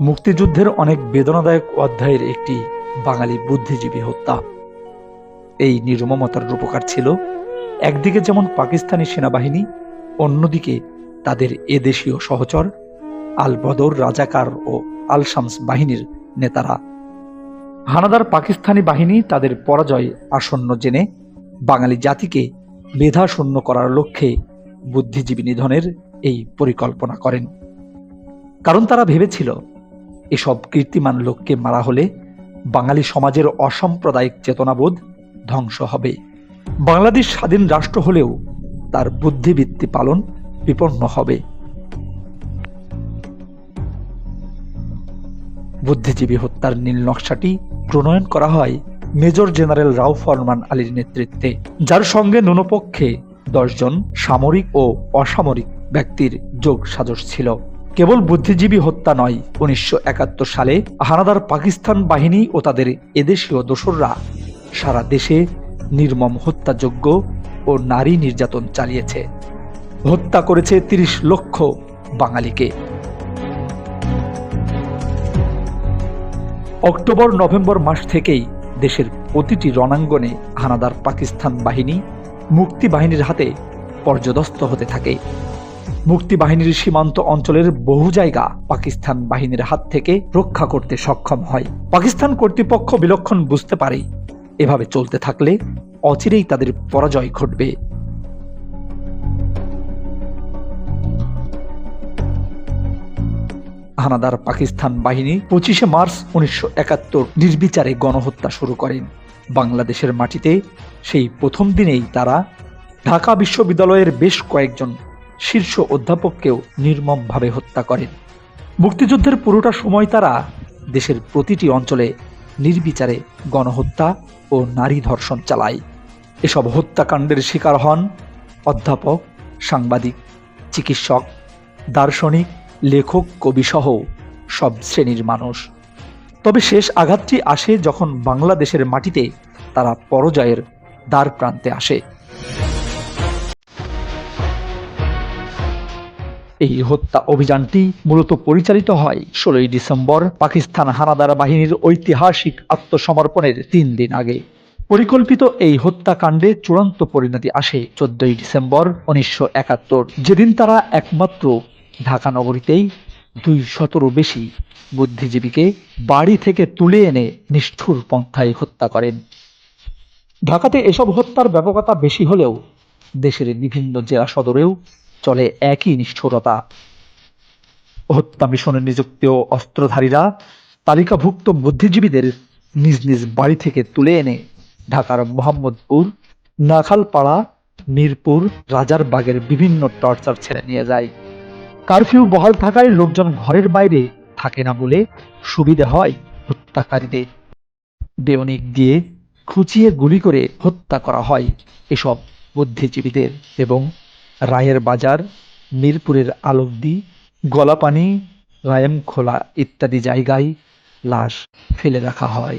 মুক্তিযুদ্ধের অনেক বেদনাদায়ক অধ্যায়ের একটি বাঙালি বুদ্ধিজীবী হত্যা। এই নির্মমতার রূপকার ছিল একদিকে যেমন পাকিস্তানি সেনাবাহিনী, অন্যদিকে তাদের এদেশীয় সহচর আল বদর রাজাকার ও আল শামস বাহিনীর নেতারা। হানাদার পাকিস্তানি বাহিনী তাদের পরাজয় আসন্ন জেনে বাঙালি জাতিকে মেধা শূন্য করার লক্ষ্যে বুদ্ধিজীবী নিধনের এই পরিকল্পনা করেন। কারণ তারা ভেবেছিল, এসব কীর্তিমান লোককে মারা হলে বাঙালি সমাজের অসাম্প্রদায়িক চেতনাবোধ ধ্বংস হবে। বাংলাদেশ স্বাধীন রাষ্ট্র হলেও তার বুদ্ধিবৃত্তি পালন বিপন্ন হবে। বুদ্ধিজীবী হত্যার নীল নকশাটি প্রণয়ন করা হয় মেজর জেনারেল রাও ফরমান আলীর নেতৃত্বে, যার সঙ্গে নুনপক্ষে দশজন সামরিক ও অসামরিক ব্যক্তির যোগ সাজস ছিল। কেবল বুদ্ধিজীবী হত্যা নয়, উনিশশো সালে হানাদার পাকিস্তান বাহিনী ও তাদের এদেশীয় দোসররা সারা দেশে নির্মম হত্যাযোগ্য ও নারী নির্যাতন চালিয়েছে। হত্যা করেছে তিরিশ লক্ষ বাঙালিকে। অক্টোবর নভেম্বর মাস থেকেই দেশের প্রতিটি রণাঙ্গনে হানাদার পাকিস্তান বাহিনী মুক্তি বাহিনীর হাতে পর্যদস্ত হতে থাকে। মুক্তি বাহিনীর সীমান্ত অঞ্চলের বহু জায়গা পাকিস্তান বাহিনীর হাত থেকে রক্ষা করতে সক্ষম হয়। পাকিস্তান কর্তৃপক্ষ বিলক্ষণ বুঝতে পারে, এভাবে চলতে থাকলে অচিরেই তাদের পরাজয় ঘটবে। হানাদার পাকিস্তান বাহিনী পঁচিশে মার্চ উনিশশো একাত্তর নির্বিচারে গণহত্যা শুরু করেন বাংলাদেশের মাটিতে সেই প্রথম দিনেই তারা ঢাকা বিশ্ববিদ্যালয়ের বেশ কয়েকজন শীর্ষ অধ্যাপককেও নির্মমভাবে হত্যা করেন। মুক্তিযুদ্ধের পুরোটা সময় তারা দেশের প্রতিটি অঞ্চলে নির্বিচারে গণহত্যা ও নারী ধর্ষণ চালায়। এসব হত্যাকাণ্ডের শিকার হন অধ্যাপক, সাংবাদিক, চিকিৎসক, দার্শনিক লেখক, কবিসহ সব শ্রেণির মানুষ। তবে শেষ আঘাতটি আসে যখন বাংলাদেশের মাটিতে তারা পরজয়ের দ্বার প্রান্তে আসে। এই হত্যা অভিযানটি মূলত পরিচালিত হয় ষোলোই ডিসেম্বর পাকিস্তান হানাদার বাহিনীর ঐতিহাসিক আত্মসমর্পণের তিন দিন আগে। পরিকল্পিত এই হত্যাকাণ্ডে চূড়ান্ত পরিণতি আসে চোদ্দই ডিসেম্বর উনিশশো একাত্তর, যেদিন তারা একমাত্র ঢাকা নগরীতেই দুই শতরও বেশি বুদ্ধিজীবীকে বাড়ি থেকে তুলে এনে নিষ্ঠুর পন্থায় হত্যা করেন। ঢাকাতে এসব হত্যার ব্যাপকতা বেশি হলেও দেশের বিভিন্ন জেলা সদরেও চলে একই নিষ্ঠুরতা। হত্যা মিশনে নিযুক্ত অস্ত্রধারীরা তালিকাভুক্ত বুদ্ধিজীবীদের নিজ নিজ বাড়ি থেকে তুলে এনে ঢাকার মোহাম্মদপুর, নাখালপাড়া, মিরপুর, রাজারবাগের বিভিন্ন টর্চার ছেড়ে নিয়ে যায়। কারফিউ বহাল থাকায় লোকজন ঘরের বাইরে থাকে না বলে সুবিধে হয় হত্যাকারীদের। দেওনিক দিয়ে খুঁচিয়ে গুলি করে হত্যা করা হয় এসব বুদ্ধিজীবীদের এবং রায়ের বাজার, মিরপুরের আলবদি, গলাপানি, রায়েমখোলা ইত্যাদি জায়গায় লাশ ফেলে রাখা হয়।